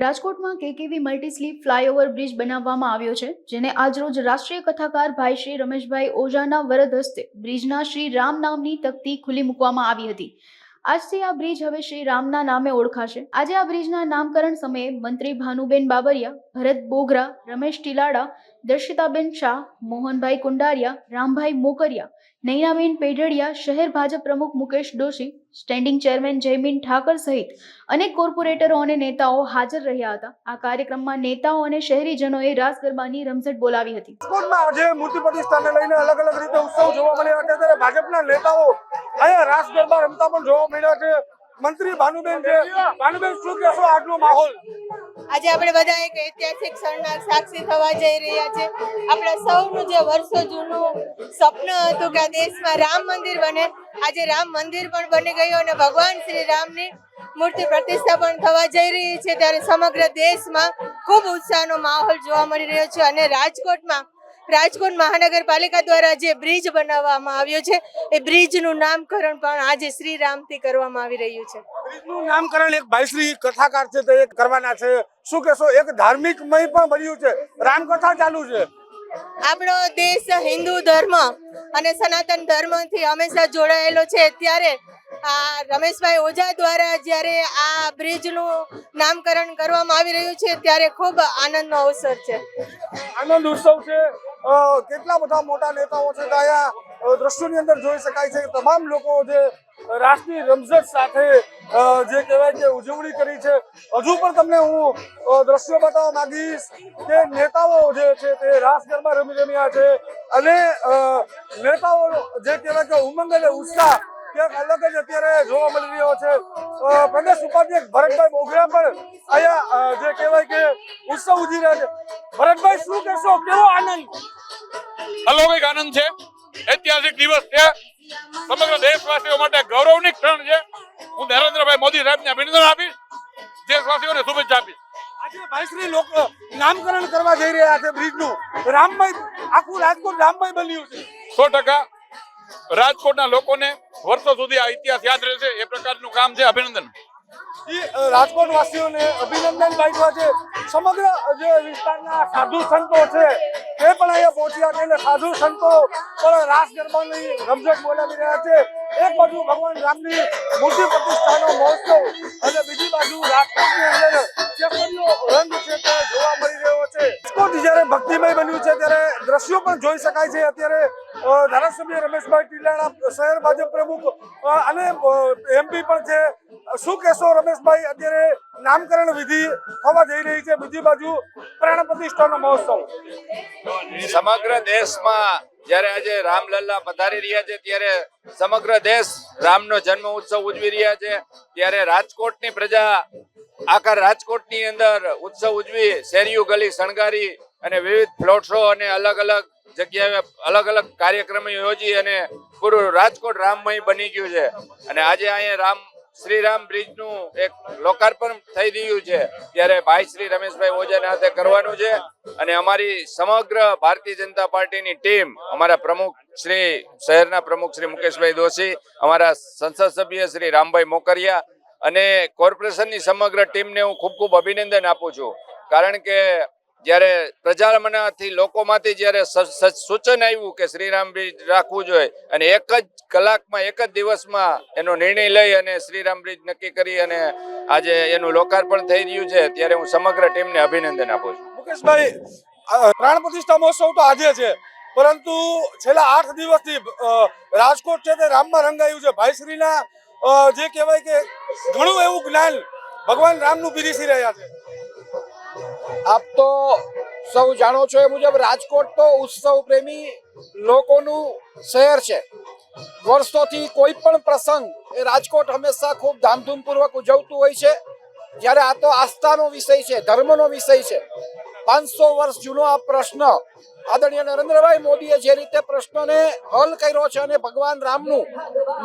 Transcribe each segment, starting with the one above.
રાજકોટમાં KKV મલ્ટીસ્લીપ flyover bridge બનાવવામાં આવ્યો છે, જેને આજરોજ રાષ્ટ્રીય કથાકાર ભાઈ શ્રી રમેશભાઈ ઓઝાના વરદ હસ્તે બ્રિજના શ્રી રામ નામની તકતી ખુલ્લી મૂકવામાં આવી હતી. આજથી આ બ્રિજ હવે શ્રી રામના નામે ઓળખાશે. આજે આ બ્રિજના નામકરણ સમયે મંત્રી ભાનુબેન બાબરિયા, ભરત બોગરા, રમેશ ટીલાડા દર્શિતાબેન શાહ, મોહનભાઈ કુંડારિયા, રામભાઈ મોકરિયા, નૈનાબેન પેઢડિયા, શહેર ભાજપ પ્રમુખ મુકેશ દોશી, સ્ટેન્ડિંગ ચેરમેન જયમીન ઠાકર સહિત અનેક કોર્પોરેટરો અને નેતાઓ હાજર રહ્યા હતા. આ કાર્યક્રમમાં નેતાઓ અને શહેરીજનોએ રાસ ગરબાની રમઝટ બોલાવી હતી. અહીંયા રાસ ગરબા રમતા પણ જોવા મળ્યા છે. મંત્રી ભાનુબેન છે. ભાનુબેન શું કહેશો આજનો માહોલ? આજે આપણે બધા એક ઐતિહાસિક ક્ષણના સાક્ષી થવા જઈ રહ્યા છે. આપણા સૌનું જે વર્ષો જૂનું સ્વપ્ન હતું કે આ દેશમાં રામ મંદિર બને. આજે રામ મંદિર પણ બની ગયું અને ભગવાન શ્રી રામની મૂર્તિ પ્રતિષ્ઠા પણ થવા જઈ રહી છે. ત્યારે સમગ્ર દેશમાં ખૂબ ઉત્સાહનો માહોલ જોવા મળી રહ્યો છે અને રાજકોટમાં રાજકોટ મહાનગરપાલિકા દ્વારા જે બ્રિજ બનાવવામાં આવ્યો છે એ બ્રિજનું નામકરણ પણ આજે શ્રી રામથી કરવામાં આવી રહ્યું છે. બ્રિજનું નામકરણ એક ભાઈશ્રી કથાકાર છે તે કરવાના છે. શું કહેશો એક ધાર્મિકમય પણ બન્યું છે. રામકથા ચાલુ છે. આપણો દેશ હિન્દુ ધર્મ અને સનાતન ધર્મથી હંમેશા જોડાયેલો છે. ત્યારે આ રમેશભાઈ ઓઝા દ્વારા જ્યારે આ બ્રિજનું નામકરણ કરવામાં આવી રહ્યું છે, ત્યારે ખૂબ આનંદનો અવસર છે. આનંદ ઉત્સવ છે. કેટલા બધા મોટા નેતાઓ છે અહીંયા દ્રશ્યોની અંદર જોઈ શકાય છે તમામ લોકો જે રાષ્ટ્રીય રમઝટ સાથે જે કહેવાય કે ઉજવણી કરી છે. હજુ પણ તમને હું દ્રશ્યો બતાવવા માંગીશ કે નેતાઓ જે છે તે રાસ ગરબા રમી રમ્યા છે. અને નેતાઓ જે કહેવાય કે ઉમંગ અને ઉત્સાહ ક્યાંક અલગ જ અત્યારે જોવા મળી રહ્યો છે. પ્રદેશ ઉપાધ્યક્ષ ભરતભાઈ બોગરા પણ અહીંયા જે કહેવાય કે ઉત્સવ ઉજી રહ્યા છે. ભરતભાઈ શું કહેશો? કેવો આનંદ? અલૌકિક આનંદ છે? ઐતિહાસિક દિવસ છે. સમગ્ર દેશવાસીઓ માટે ગૌરવની ક્ષણ છે. હું નરેન્દ્રભાઈ મોદી સાહેબને અભિનંદન આપીશ. દેશવાસીઓને શુભેચ્છા આપીશ. આજે ભાઈશ્રી લોકો નામકરણ કરવા જઈ રહ્યા છે બ્રિજનું. રામમય આખું રાજકોટ રામમય બન્યું છે. સો ટકા રાજકોટના લોકોને વર્ષો સુધી આ ઇતિહાસ યાદ રહેશે. એ પ્રકારનું કામ છે અભિનંદન. રાજકોટ વાસીઓને અભિનંદન પાઠવા છે. સમગ્ર જે વિસ્તારના સાધુ સંતો છે તે પણ અહીંયા પહોંચ્યા છે. અને સાધુ સંતો પણ રાસ ગરબાની રમઝટ બોલાવી રહ્યા છે. એક બાજુ ભગવાન રામની મૂર્તિ પ્રતિષ્ઠાનો મહોત્સવ અને બીજી બાજુ રાજકોટની અંદર પણ જોઈ શકાય છે. અત્યારે પ્રમુખ અને એમપી પણ છે. શું કહેશો રમેશભાઈ, અત્યારે નામકરણ વિધિ થવા જઈ રહી છે. બીજી બાજુ પ્રાણ પ્રતિષ્ઠાનો મહોત્સવ. સમગ્ર દેશમાં જ્યારે આજે રામલલ્લા પધારી રહ્યા છે, ત્યારે સમગ્ર દેશ રામનો જન્મ ઉત્સવ ઉજવી રહ્યા છે. ત્યારે રાજકોટની પ્રજા આખા રાજકોટની અંદર ઉત્સવ ઉજવી, શેરીઓ ગલી શણગારી અને વિવિધ ફ્લોટ શો અને અલગ અલગ જગ્યાએ અલગ અલગ કાર્યક્રમો યોજી અને પૂરું રાજકોટ રામમય બની ગયું છે. અને આજે અહીંયા રામ શ્રી રામ બ્રિજનું એક લોકાર્પણ થઈ રહ્યું છે. ત્યારે ભાઈ શ્રી રમેશભાઈ ઓજાના હાથે કરવાનું છે અને અમારી સમગ્ર ભારતીય જનતા પાર્ટીની ટીમ, અમારા પ્રમુખ શ્રી, શહેરના પ્રમુખ શ્રી મુકેશભાઈ દોશી, અમારા સંસદ સભ્ય શ્રી રામભાઈ મોકરિયા અને કોર્પોરેશનની સમગ્ર ટીમને હું ખૂબ ખૂબ અભિનંદન આપું છું. કારણ કે જ્યારે પ્રજામનાથી લોકોમાંથી જ્યારે સૂચન આવ્યું કે શ્રીરામ બ્રિજ રાખવું જોઈએ અને એક જ કલાકમાં, એક જ દિવસમાં એનો નિર્ણય લઈ અને શ્રીરામ બ્રિજ નક્કી કરી અને આજે એનું લોકાર્પણ થઈ રહ્યું છે, ત્યારે હું સમગ્ર ટીમને અભિનંદન આપું છું. મુકેશભાઈ પ્રાણ પ્રતિષ્ઠા મહોત્સવ તો આજે છે, પરંતુ છેલ્લા આઠ દિવસથી રાજકોટ છે તે રામમાં રંગાયું છે. ભાઈશ્રીના જે કહેવાય કે ઘણું એવું જ્ઞાન ભગવાન રામનું પીરીસી રહ્યા છે. આપ તો સૌ જાણો છો એ મુજબ રાજકોટ તો ઉત્સવ પ્રેમી લોકોનું શહેર છે. વર્ષોથી કોઈ પણ પ્રસંગ એ રાજકોટ હંમેશા ખૂબ ધામધૂમપૂર્વક ઉજવતું હોય છે. જ્યારે આ તો આસ્થાનો વિષય છે, ધર્મનો વિષય છે. પાંચસો વર્ષ જૂનો આ પ્રશ્ન આદરણીય નરેન્દ્રભાઈ મોદીએ જે રીતે પ્રશ્નને હલ કર્યો છે અને ભગવાન રામનું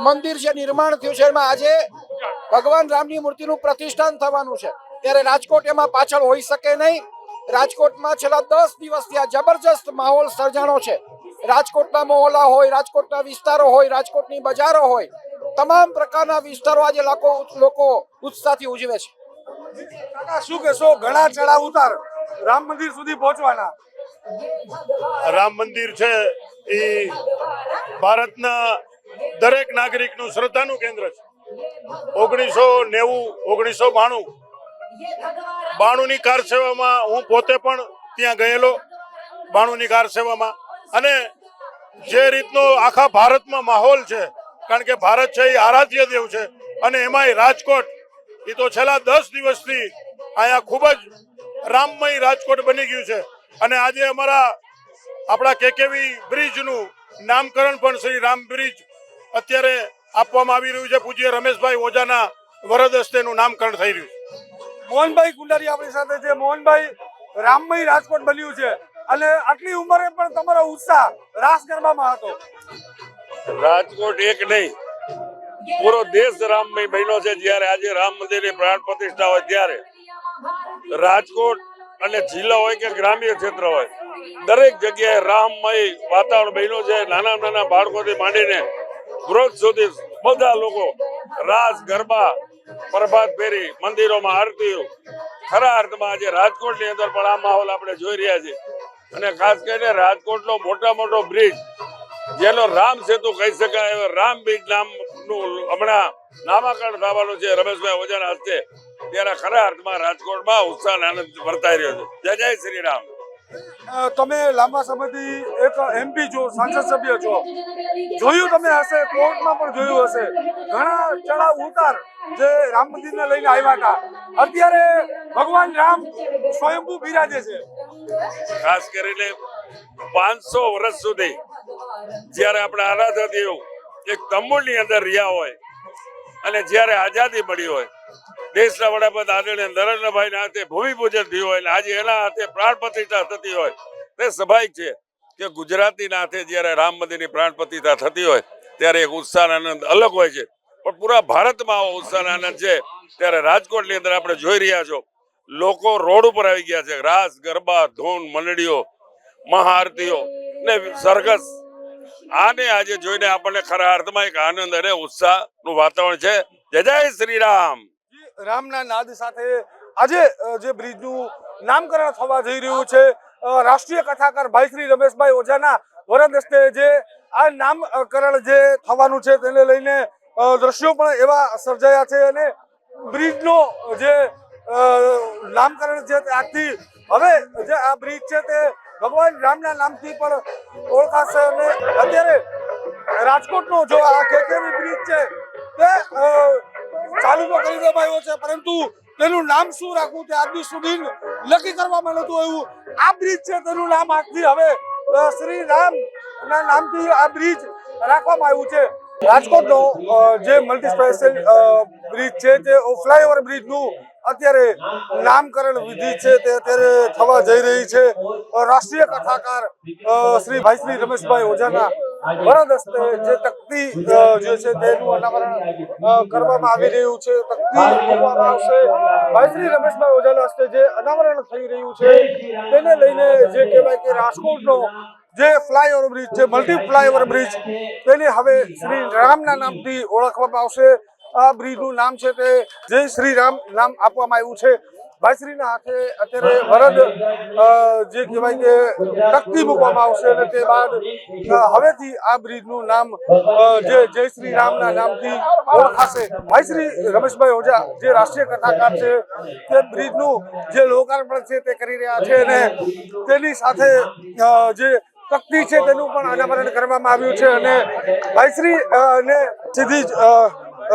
મંદિર જે નિર્માણ થયું છે, એમાં આજે ભગવાન રામની મૂર્તિનું પ્રતિષ્ઠાન થવાનું છે. ત્યારે રાજકોટ એમાં પાછળ હોઈ શકે નહીં. રાજકોટમાં છેલ્લા દસ દિવસથી આ જબરજસ્ત માહોલ સર્જાણો છે. રાજકોટના મહોલ્લા હોય રાજકોટના વિસ્તારો હોય રાજકોટની બજારો હોય તમામ પ્રકારના વિસ્તારો આજે લાખો લોકો ઉત્સાહથી ઉજવે છે. કાકા શું કહેશો? ઘણા ચડા ઉતાર. રામ મંદિર સુધી પહોંચવાના. રામ મંદિર છે એ ભારતના દરેક નાગરિકનું શ્રદ્ધાનું કેન્દ્ર છે. ઓગણીસો નેવું ઓગણીસો બાણું બાણુંની કાર સેવામાં હું પોતે પણ ત્યાં ગયેલો, બાણુંની કાર સેવામાં. અને જે રીતનો આખા ભારતમાં માહોલ છે, કારણ કે ભારત છે એ આરાધ્ય દેવ છે, અને એમાંય રાજકોટ, એ તો છેલ્લા દસ દિવસથી અહીંયા ખૂબ જ રામમય રાજકોટ બની ગયું છે. અને આજે અમારા આપણા કેકેવી બ્રિજનું નામકરણ પણ શ્રી રામ બ્રિજ અત્યારે આપવામાં આવી રહ્યું છે. પૂજ્ય રમેશભાઈ ઓઝાના વરદ નામકરણ થઈ રહ્યું મોહનભાઈ કુંડારી આપણી સાથે છે. મોહનભાઈ રામભાઈ રાજકોટ બન્યું છે. અને આટલી ઉંમરે પણ તમારો ઉત્સાહ રાસ ગરબામાં હતો. રાજકોટ એક નહીં, પૂરો દેશ રામમય બન્યો છે જ્યારે આજે રામ મંદિરની પ્રાણ પ્રતિષ્ઠા હોય ત્યારે. રાજકોટ અને જિલ્લા હોય કે ગ્રામ્ય ક્ષેત્ર હોય, દરેક જગ્યાએ રામમય વાતાવરણ બન્યું છે. નાના નાના બાળકોથી માંડીને વૃદ્ધ સુધી બધા લોકો રાસ ગરબા પ્રભાત ફેરી, મંદિરોમાં આરતીઓ. ખરા અર્થમાં આજે રાજકોટની અંદર પણ આ માહોલ આપણે જોઈ રહ્યા છીએ. અને ખાસ કરીને રાજકોટનો મોટા મોટો બ્રિજ જેનો રામ સેતુ કહી શકાય, એવો રામ બીજ નામનું હમણાં નામાકરણ થવાનું છે રમેશભાઈ ઓજાના હસ્તે. ત્યારે ખરા અર્થમાં રાજકોટમાં ઉત્સાહ આનંદ વર્તાઈ રહ્યો છે. જય જય શ્રી રામ. તમે લાંબા સમયથી એક એમપી છો, સાંસદ સભ્ય છો. જોયું તમે હશે, કોર્ટમાં પણ જોયું હશે. ઘણા ચડાવ ઉતાર જે રામ મંદિરને લઈને આવ્યા હતા. અત્યારે ભગવાન રામ સ્વયંભૂ બિરાજે છે. ખાસ કરીને પાંચસો વર્ષ સુધી જ્યારે આપણે આરાધા દેવ એક તંબુની અંદર રહ્યા હોય અને જ્યારે આઝાદી મળી હોય દેશના વડાપ્રધાન આદરણીય નરેન્દ્રભાઈ ના હાથે ભૂમિપૂજન થયું હોય આજે એના હાથે પ્રાણ પ્રતિષ્ઠા થતી હોય. તે સ્વાભાવિક છે કે ગુજરાતીના હાથે જ્યારે રામ મંદિરની પ્રાણ પ્રતિષ્ઠા થતી હોય, ત્યારે એક ઉત્સાહ આનંદ અલગ હોય છે. પણ પૂરા ભારતમાં આવો ઉત્સાહ આનંદ છે, ત્યારે રાજકોટની અંદર આપણે જોઈ રહ્યા છો, લોકો રોડ ઉપર આવી ગયા છે. રાસ, ગરબા, ધૂન, મંડળીઓ, મહાઆરતીઓ ને સરઘસ. આને આજે જોઈને આપણને ખરા અર્થમાં એક આનંદ અને ઉત્સાહનું વાતાવરણ છે. જય જય શ્રી રામ. રામના નાદ સાથે આજે જે બ્રિજનું નામકરણ થવા જઈ રહ્યું છે રાષ્ટ્રીય કથાકાર ભાઈ શ્રી રમેશભાઈ ઓઝાના વરદ હસ્તે જે આ નામકરણ જે થવાનું છે તેને લઈને દ્રશ્યો પણ એવા સર્જાયા છે અને બ્રિજનો જે નામકરણ છે આજથી હવે જે આ બ્રિજ છે તે ભગવાન રામના નામથી પણ ઓળખાશે અને અત્યારે રાજકોટનો જો આ કેકેવી બ્રિજ છે તે ચાલુ તો કરી દેવામાં આવ્યો છે, પરંતુ તેનું નામ શું રાખવું તે આજ સુધી નક્કી કરવામાં નતું આવ્યું આ બ્રિજ છે તેનું નામ આજથી હવે શ્રી રામ ના નામથી આ બ્રિજ રાખવામાં આવ્યું છે. રાજકોટનો જે મલ્ટી સ્પેશિયલ બ્રિજ છે તે ફ્લાયઓવર બ્રિજનું અત્યારે નામકરણ વિધિ છે તે અત્યારે થવા જઈ રહી છે. રાષ્ટ્રીય કથાકાર શ્રી ભાઈ શ્રી રમેશભાઈ ઓઝાના હસ્તે જે તકતી જે છે તેનું અનાવરણ કરવામાં આવી રહ્યું છે. તકતી મૂકવામાં આવશે. ભાઈ શ્રી રમેશભાઈ ઓઝાના હસ્તે જે અનાવરણ થઈ રહ્યું છે તેને લઈને જે કહેવાય કે રાજકોટનો જે ફ્લાયઓવર બ્રિજ છે મલ્ટી ફ્લાયઓવર બ્રિજ તેને હવે શ્રી રામના નામથી ઓળખવામાં આવશે. આ બ્રિજનું નામ છે તે જય શ્રી રામ નામ આપવામાં આવ્યું છે. ભાઈશ્રીના હાથે અત્યારે વરદ જે કહેવાય કે તકતી મૂકવામાં આવશે અને તે બાદ હવેથી આ બ્રિજનું નામ જે જય શ્રી રામના નામથી ઓળખાશે. ભાઈશ્રી રમેશભાઈ ઓઝા, જે રાષ્ટ્રીય કથાકાર છે, તે બ્રિજનું જે લોકાર્પણ છે તે કરી રહ્યા છે અને તેની સાથે જે તકતી છે તેનું પણ અનાવરણ કરવામાં આવ્યું છે અને ભાઈશ્રી ને સીધી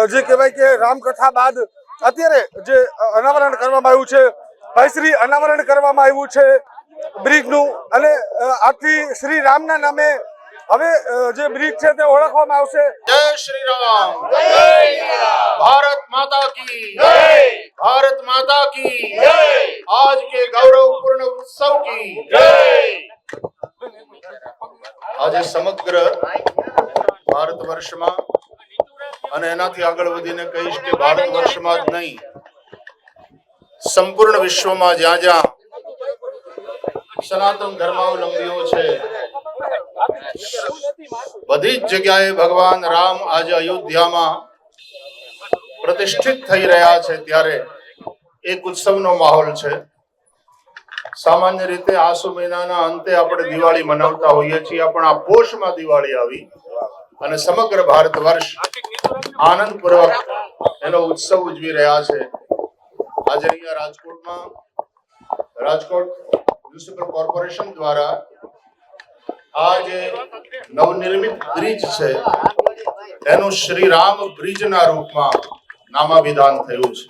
જે કહેવાય કે રામકથા બાદ અત્યારે જે અનાવરણ કરવામાં આવ્યું છે, ભાઈશ્રી અનાવરણ કરવામાં આવ્યું છે બ્રિજનું અને આથી શ્રી રામના નામે હવે જે બ્રિજ છે તે ઓળખવામાં આવશે. જય શ્રી રામ. ભારત માતા કી ભારત માતા કી આજ કે ગૌરવપૂર્ણ ઉત્સવ કી જય. આજે સમગ્ર ભારત વર્ષમાં અને એનાથી આગળ વધીને કહીશ કે ભારત વર્ષમાં જ નહીં, સંપૂર્ણ વિશ્વમાં જ્યાં જ્યાં સનાતન ધર્માવલંબીઓ છે, બધી જ જગ્યાએ ભગવાન રામ આજે અયોધ્યામાં પ્રતિષ્ઠિત થઈ રહ્યા છે ત્યારે એક ઉત્સવનો માહોલ છે. સામાન્ય રીતે આસો મહિનાના અંતે આપણે દિવાળી મનાવતા હોઈએ છીએ, પણ આ પોષમાં દિવાળી આવી. અને સમગ્ર ભારત વર્ષ આનંદપૂર્વક એનો ઉત્સવ ઉજવી રહ્યા છે. આજે અહીંયા રાજકોટમાં, રાજકોટ મ્યુનિસિપલ કોર્પોરેશન દ્વારા આ જે નવનિર્મિત બ્રિજ છે, એનું શ્રી રામ બ્રિજના રૂપમાં નામાભિધાન થયું છે.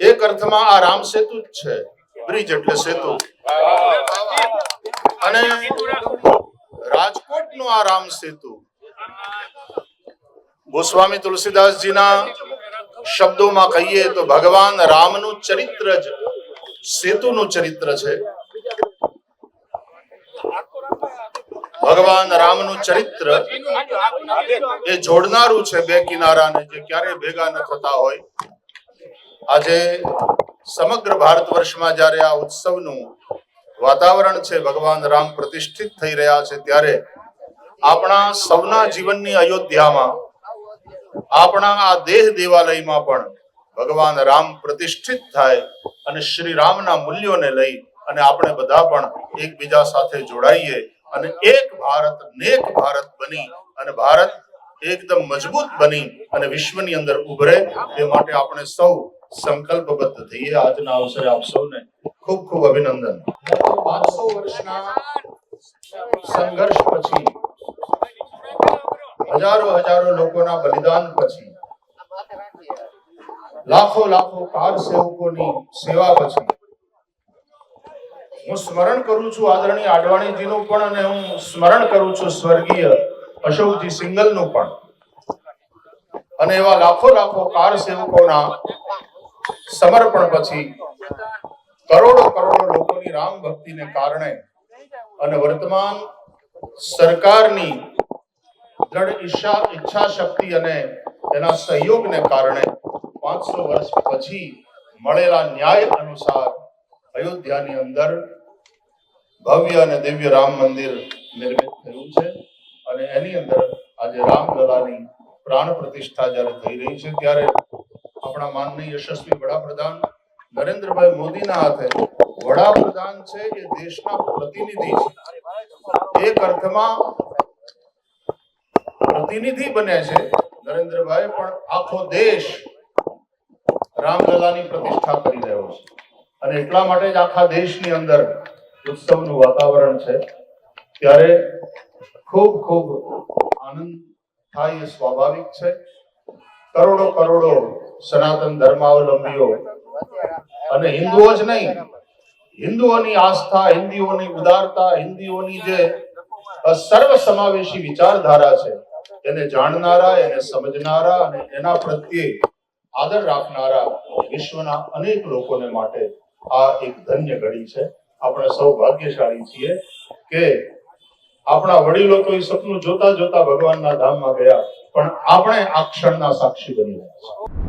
એક અર્થમાં આ રામ સેતુ જ છે. બ્રિજ એટલે સેતુ. અને રાજકોટનો આ રામ સેતુ. ગોસ્વામી તુલસીદાસજીના શબ્દોમાં કહીએ તો ભગવાન રામનું ચરિત્ર જ સેતુનું ચરિત્ર છે. ભગવાન રામનું ચરિત્ર એ જોડનારું છે બે કિનારાને જે ક્યારે ભેગા ન થતા હોય. આજે સમગ્ર ભારત વર્ષમાં જ્યારે આ ઉત્સવનું વાતાવરણ છે, ભગવાન રામ પ્રતિષ્ઠિત થઈ રહ્યા છે, ત્યારે આપણા સૌના જીવનની અયોધ્યામાં, આપણા આ દેહ દેવાલયમાં પણ ભગવાન રામ પ્રતિષ્ઠિત થાય અને શ્રી રામના મૂલ્યોને લઈ અને આપણે બધા પણ એકબીજા સાથે જોડાઈએ અને એક ભારત નેક ભારત બની અને ભારત એકદમ મજબૂત બની અને વિશ્વની અંદર ઉભરે તે માટે આપણે સૌ સંકલ્પબદ્ધ થઈએ. આજના અવસરે આપ સૌને ખૂબ ખૂબ અભિનંદન. પાંચસો વર્ષના સંઘર્ષ પછી હજારો હજારો લોકોના બલિદાન પછી, લાખો લાખો કાર સેવકોની સેવા પછી. હું સ્મરણ કરું છું આદરણીય આડવાણીજીનું પણ અને હું સ્મરણ કરું છું સ્વર્ગીય અશોકજી સિંગલનું પણ. અને એવા લાખો લાખો કાર સેવકોના સમર્પણ પછી કરોડો કરોડો લોકોની રામ ભક્તિને કારણે અને વર્તમાન સરકારની દ્રઢ ઈચ્છા ઈચ્છા શક્તિ અને એના સહયોગને કારણે પાંચસો વર્ષ પછી મળેલા ન્યાય અનુસાર અયોધ્યાની અંદર ભવ્ય અને દિવ્ય રામ મંદિર નિર્મિત થયું છે અને એની અંદર આજે રામલલાની પ્રાણ પ્રતિષ્ઠા જ્યારે થઈ રહી છે ત્યારે આપણા માનનીય યશસ્વી વડાપ્રધાન નરેન્દ્રભાઈ મોદીના હાથે વડાપ્રધાન છે એ દેશના પ્રતિનિધિ છે. એક અર્થમાં પ્રતિનિધિ બને છે. નરેન્દ્રભાઈ પણ આખો દેશ રામલલાની પ્રતિષ્ઠા કરી રહ્યો છે. અને એટલા માટે જ આખા દેશની અંદર ઉત્સવનું વાતાવરણ છે. ત્યારે ખૂબ ખૂબ આનંદ થાય એ સ્વાભાવિક છે. કરોડો કરોડો સનાતન ધર્માવલંબીઓ અને હિન્દુઓ જ નહીં, હિન્દુઓની આસ્થા, હિન્દીઓની ઉદારતા, હિન્દીઓની જે સર્વ સમાવેશી વિચારધારા છે એને જાણનારા, એને સમજનારા અને એના પ્રત્યે આદર રાખનારા વિશ્વના અનેક લોકોને માટે આ એક ધન્ય ઘડી છે. આપણે સૌ ભાગ્યશાળી છીએ કે આપણા વડીલો તો એ સપનું જોતા જોતા ભગવાનના ધામમાં ગયા, પણ આપણે આ ક્ષણના સાક્ષી બની રહ્યા છીએ.